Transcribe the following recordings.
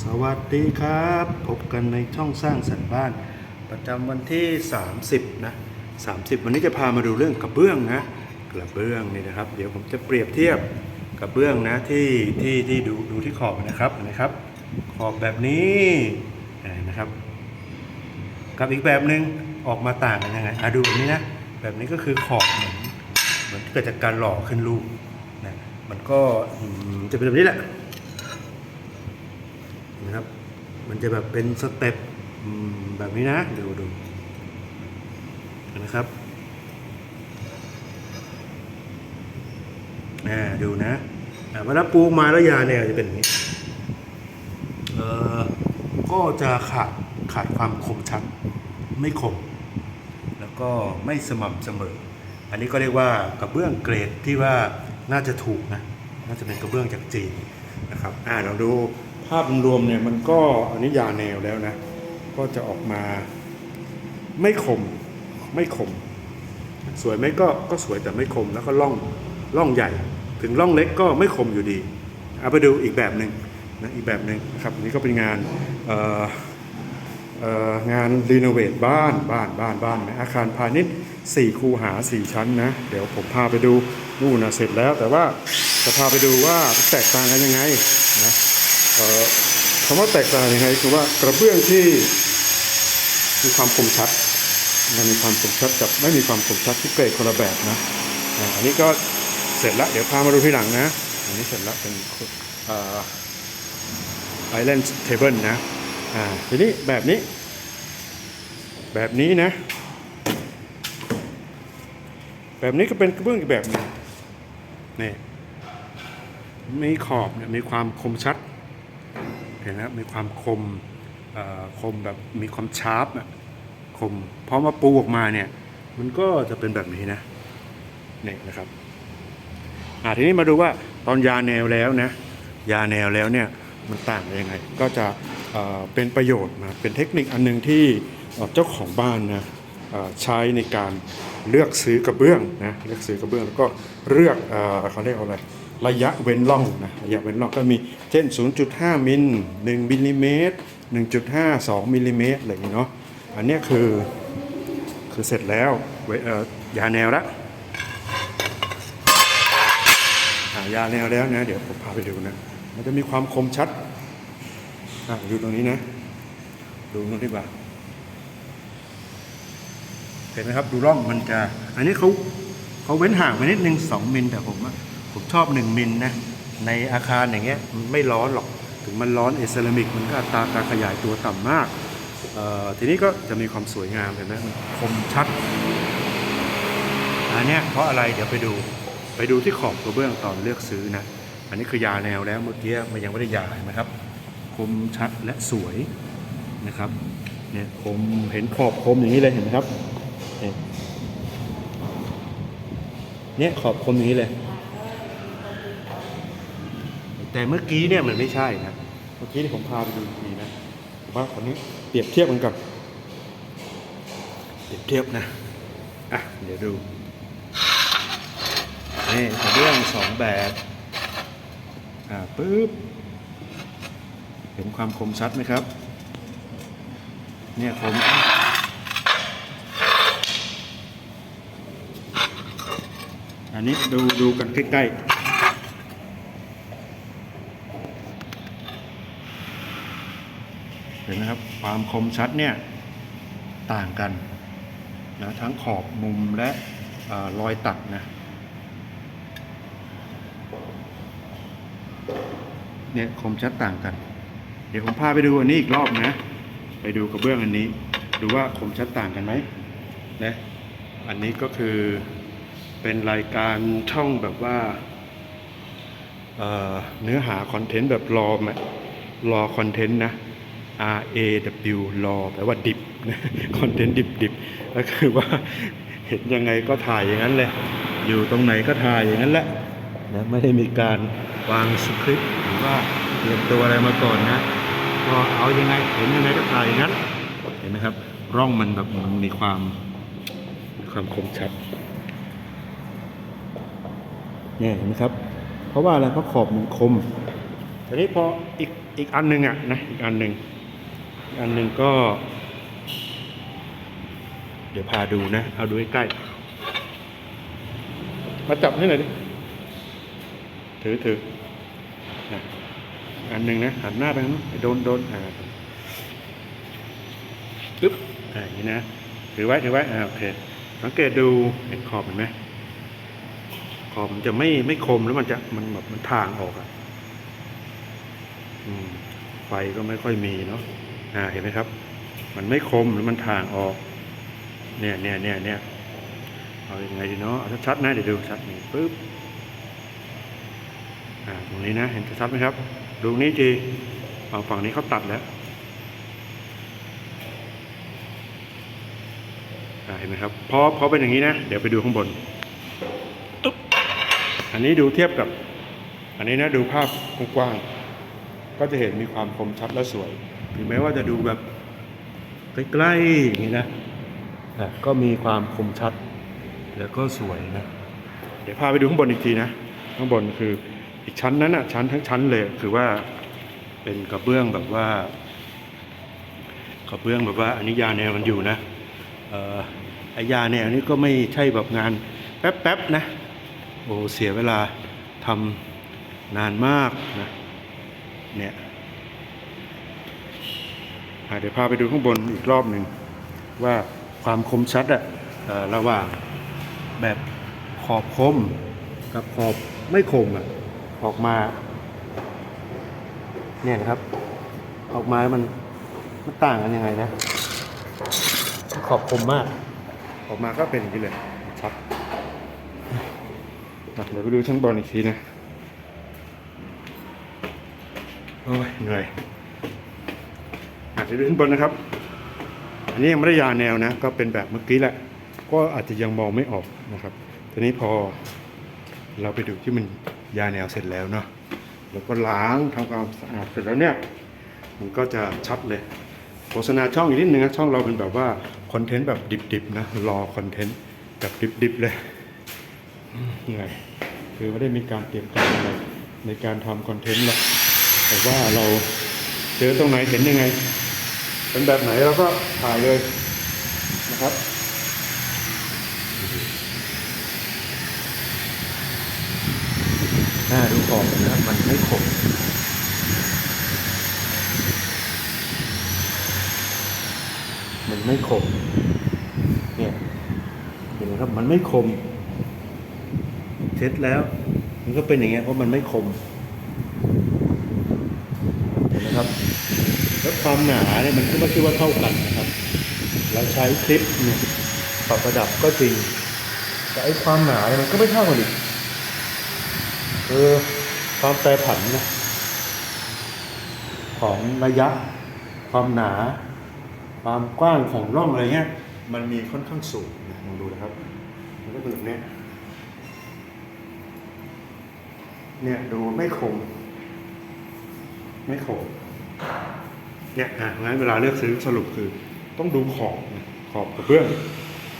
สวัสดีครับ พบกันในช่องสร้างสรรค์บ้าน ประจำวันที่ 30 นะ 30 วันนี้จะพามาดูเรื่องกระเบื้องนะ กระเบื้องนี่นะครับ เดี๋ยวผมจะเปรียบเทียบกระเบื้องนะที่ที่ที่ดูดูที่ขอบนะครับนะครับ ขอบแบบนี้นะครับ กับอีกแบบหนึ่งออกมาต่างกันยังไงอะดูแบบนี้นะ แบบนี้ก็คือขอบเหมือนเหมือนเกิดจากการหล่อขึ้นรูปนะมันก็จะเป็นแบบนี้แหละ นะครับ มันจะแบบเป็นสเต็ปแบบนี้นะเดูดูนะครับอ่าดูนะอ่าเวลาปูมาแล้วยาเนี่ยจะเป็นอย่างนี้เอ่อก็จะขาดขาดความคมชัด ไม่คม แล้วก็ไม่สม่ำเสมอ อันนี้ก็เรียกว่ากระเบื้องเกรดที่ว่าน่าจะถูกนะ น่าจะเป็นกระเบื้องจากจีนนะครับ อ่าเราดู ภาพรวมเนี่ยมันก็อันนี้ยาแนวแล้วนะ ก็จะออกมาไม่คมไม่คม สวยไหมก็ก็สวยแต่ไม่คมแล้วก็ล่องล่องใหญ่ ถึงล่องเล็กก็ไม่คมอยู่ดีเอาไปดูอีกแบบหนึ่งนะอีกแบบหนึ่งนะครับอันนี้ก็เป็นงานงานรีโนเวทบ้านบ้านบ้านบ้านนะอาคารพาณิชย์4คูหา 4 ชั้นนะ เดี๋ยวผมพาไปดูนู่นนะเสร็จแล้วแต่ว่าจะพาไปดูว่าแตกต่างกันยังไงนะ คำว่าแตกต่างยังไงคือว่ากระเบื้องที่มีความคมชัดมันมีความคมชัดกับไม่มีความคมชัดที่เกรดคนละแบบนะอันนี้ก็เสร็จแล้วเดี๋ยวพามาดูที่หลังนะ อันนี้เสร็จแล้วเป็นไอแลนด์เทเบิลนะอ่าทีนี้แบบนี้ แบบนี้นะ แบบนี้ก็เป็นกระเบื้องอีกแบบหนึงนี่มีขอบเนี่ยมีความคมชัด เห็นไหมมีความคมคมแบบมีความชาร์ปอะคมพอมาปูออกมาเนี่ย มันก็จะเป็นแบบนี้นะนี่นะครับอ่าทีนี้มาดูว่าตอนยาแนวแล้วนะยาแนวแล้วเนี่ยมันต่างยังไง ก็จะเป็นประโยชน์นะเป็นเทคนิคอันหนึงที่เจ้าของบ้านนะใช้ในการเลือกซื้อกระเบื้องนะเลือกซื้อกระเบื้องแล้วก็เลือกเอ่อเขาเรียกว่าอะไร ระยะเว้นร่องนะระยะเว้นร่องก็มีเช่น 0.5 มิล 1มิลลิเมตร1.5 2มิลลิเมตรอะไรอย่างนี้เนาะอันนี้คือคือเสร็จแล้วเว้ยเอ่อยาแนวละยาแนวแล้วนะเดี๋ยวผมพาไปดูนะมันจะมีความคมชัดอะดูตรงนี้นะ ดูตรงนี้ดีกว่าเห็นไหมครับดูร่องมันจะ อันนี้เขาเขาเว้นห่างไปนิดนึง2มิลแต่ผมอะ ผมชอบ1มิลนะ ในอาคารอย่างเงี้ยมันไม่ร้อนหรอก ถึงมันร้อนเอเซรามิกมันก็อัตราการขยายตัวต่ำมาก ทีนี้ก็จะมีความสวยงามเห็นไหมมันคมชัด อันนี้เพราะอะไรเดี๋ยวไปดูไปดูที่ขอบกระเบื้องตอนเลือกซื้อนะ อันนี้คือยาแนวแล้วเมื่อกี้มันยังไม่ได้ยาเห็นไหมครับ คมชัดและสวยนะครับเนี่ยคมเห็นขอบคมอย่างนี้เลยเห็นไหมครับเนี่ยเนี่ยขอบคมอย่างนี้เลย แต่เมื่อกี้เนี่ยมันไม่ใช่นะเมื่อกี้ที่ผมพาไปดูอีกทีนะผมว่าคนนี้เปรียบเทียบกันก่อนเปรียบเทียบนะอะเดี๋ยวดูนี่กระเบื้องสองแบบอ่าปึ๊บเห็นความคมชัดไหมครับ เนี่ยคมอันนี้ดูดูกันใกล้ๆ ห็นไหมครับความคมชัดเนี่ยต่างกันนะทั้งขอบมุมและอรอยตัดนะเนี่ยคมชัดต่างกัน เดี๋ยวผมพาไปดูอันนี้อีกรอบนะ ไปดูกระเบื้องอันนี้ ดูว่าคมชัดต่างกันไหมนะอันนี้ก็คือเป็นรายการช่องแบบว่าเเนื้อหาคอนเทนต์แบบรอมรอคอนเทนต์นะ R A W รอแปลว่าดิบคอนเทนต์ดิบดิบก็คือว่าเห็นยังไงก็ถ่ายอย่างนั้นเลย อยู่ตรงไหนก็ถ่ายอย่างนั้นแหละนะไม่ได้มีการวางสคริปต์หรือว่าเตรียมตัวอะไรมาก่อนนะก็เอายังไงเห็นยังไงก็ถ่ายอย่างนั้นเห็นไหมครับ ร่องมันแบบมันมีความความคมชัดเนี่ยเห็นไหมครับ เพราะว่าอะไรเพราะขอบมันคมทีนี้พออีกอีกอันหนึ่งอะนะอีกอันหนึ่ง อันหนึ่งก็ เดี๋ยวพาดูนะ เอาดูใใกล้ มาจับให้หน่อยดิ ถือถืออันหนึ่งนะ หันหน้าไปนู้นโดนโดนอ่าปึ๊บอ่าอย่างนี้นะ ถือไว้ถือไว้อ่าโอเค สังเกตดูเห็นขอบเห็นไหมขอบมันจะไม่ไม่คมแล้วมันจะมันแบบมันทางออกอะอืมไฟก็ไม่ค่อยมีเนาะ เห็นไหมครับ มันไม่คมหรือมันถ่างออก เนี่ยเนี่ยเนี่ยเนี่ยเอาอยังไงดีเนาะเอาชัดๆนะเดี๋ยวดูชัดนี่ปึ๊บอ่าตรงนี้นะ เห็นชัดไหมครับ ดูนี้จีฝั่งฝั่งนี้เขาตัดแล้วเห็นไหมครับพอพอเป็นอย่างนี้นะ เดี๋ยวไปดูข้างบนตุ๊บอันนี้ดูเทียบกับ อันนี้นะดูภาพกว้างๆก็จะเห็นมีความคมชัดและสวย ถึงแม้ว่าจะดูแบบใกล้ๆอย่างนี้นะแต่ก็มีความคมชัด แล้วก็สวยนะ เดี๋ยวพาไปดูข้างบนอีกทีนะ ข้างบนคืออีกชั้นนั้นอะชั้นทั้งชั้นเลยคือว่าเป็นกระเบื้องแบบว่ากระเบื้องแบบว่าอันนี้ยาแนวมันอยู่นะเอ่อไอยาแนวนี้ก็ไม่ใช่แบบงานแป๊บๆนะโอ้เสียเวลาทำนานมากนะเนี่ยอะ เดี๋ยวพาไปดูข้างบนอีกรอบหนึ่งว่าความคมชัดอะระหว่างแบบขอบคมกับขอบไม่คมอะออกมาเนี่ยนะครับ ออกมามันมันต่างกันยังไงนะ ขอบคมมาก ออกมาก็เป็นอย่างนี้เลยชัดเดี๋ยวไปดูชั้นบนอีกทีนะ โอ้ยเหนื่อย จะดูขึ้นบนนะครับ อันนี้ยังไม่ได้ยาแนวนะ ก็เป็นแบบเมื่อกี้แหละ ก็อาจจะยังมองไม่ออกนะครับทีนี้พอเราไปดูที่มันยาแนวเสร็จแล้วเนาะแล้วก็ล้างทำความสะอาดเสร็จแล้วเนี่ยมันก็จะชัดเลยโฆษณาช่องอีกนิดนึงนะช่องเราเป็นแบบว่าคอนเทนต์แบบดิบๆนะรอคอนเทนต์แบบดิบๆเลยเหนื่อยคือไม่ได้มีการเตรียมการอะไรในการทำคอนเทนต์หรอกแต่ว่าเราเจอตรงไหนเห็นยังไง เป็นแบบไหนเราก็ถ่ายเลยนะครับน่าดูขอบนะมันไม่ขมมันไม่ขมเนี่ยเห็นไหมครับมันไม่คมเช็ดแล้ว มันก็เป็นอย่างเงี้ยเพราะมันไม่คมเห็นไหมครับ แล้วความหนาเนี่ยมันก็ไม่ใช่ว่าเท่ากันนะครับ เราใช้คลิปเนี่ยปรับระดับก็จริง แต่ไอ้ความหนาเนี่ยมันก็ไม่เท่ากันอีกคือความแปรผันนะของระยะ ความหนา ความกว้างของร่องอะไรเงี้ยมันมีค่อนข้างสูงนะลองดูนะครับ มันก็เป็นแบบนี้เนี่ยดูไม่คมไม่คม เนี่ยอะงั้นเวลาเลือกซื้อสรุปคือต้องดูขอบขอบกระเบื้อง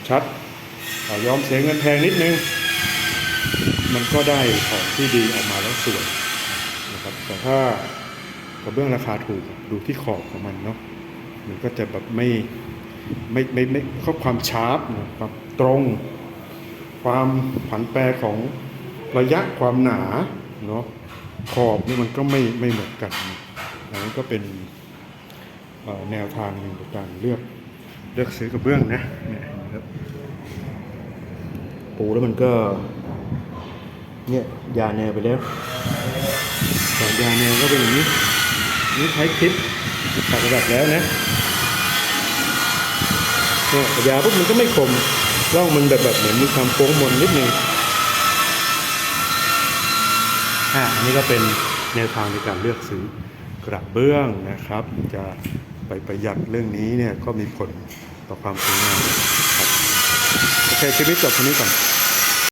ชัดอยอมเสียเงินแพงนิดนึง มันก็ได้ของที่ดีออกมาแล้วสวยนะครับแต่ถ้ากระเบื้องราคาถูกดูที่ขอบของมันเนาะมันก็จะแบบไม่ไม่ไม่ไม่ข้อความชาร์ปนะครับตรง ความผันแปรของระยะความหนาเนาะขอบนี่มันก็ไม่ไม่เหมือนกันอันนั้นก็เป็น แนวทางหนึ่งในการเลือกเลือกซื้อกระเบื้องนะเนี่ยนะครับปูแล้วมันก็เนี่ยยาแนวไปแล้วแต่ยาแนวก็เป็นอย่างนี้นี่ใช้คลิปตัดระดับแล้วนะเนี่ยยาปุ๊บมันก็ไม่คมร่องมันแบบแบบเหมือนมีความโค้งมนนิดนึงอ่าอันนี้ก็เป็นแนวทางในการเลือกซื้อกระเบื้องนะครับจะ ไปประหยัดเรื่องนี้เนี่ยก็มีผลต่อความสวยงามครับโอเคคลิปนี้จบเท่านี้ก่อน